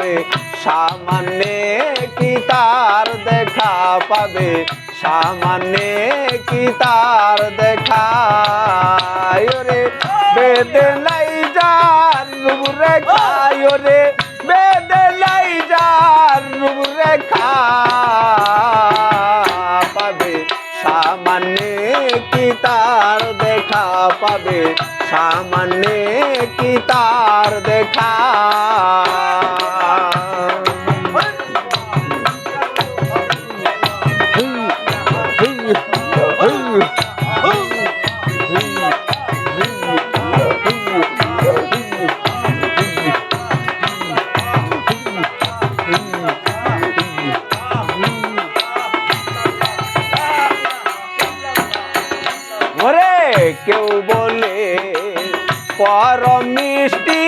পাবে। সামান্য কি তার দেখা পাবে? সামান্য কি তার দেখা। রে বেদে লাই যার রূপ রেখা। রে বেদে লাই যার রেখা পাবে। সামান্য কি তার দেখা পাবে? সামান্য কি তার দেখা কেউ বলে পর মিষ্টি।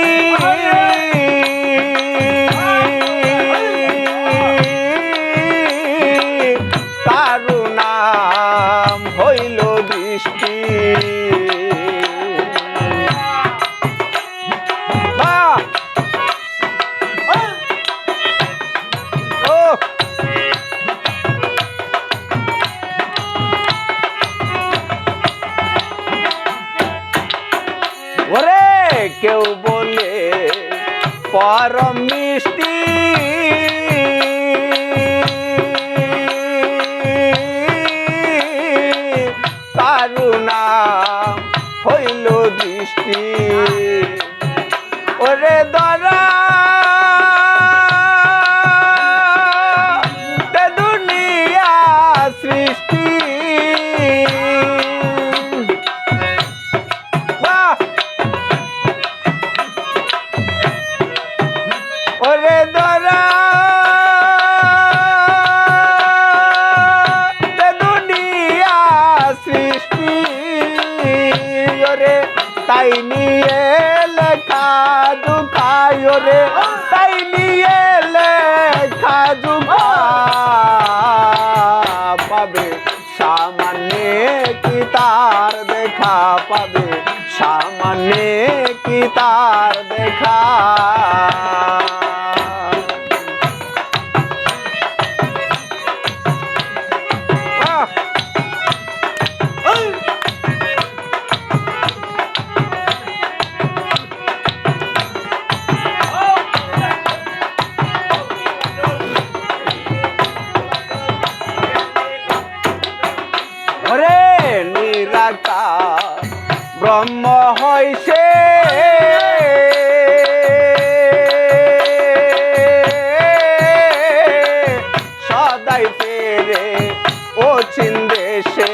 কেউ বলে পরম মিষ্টি। কারুণা হইল দৃষ্টি। ওরে দরা তাই নিয়ে লেখা দুখায় রে, তাই নিয়ে লেখা দুখা পাবে। সামান্য কি তার দেখা পাবে, সামান্য কি তার দেখা ওরে নিরাকার ব্রহ্ম হইছে সদাই ফেরে ও চিন্দেশে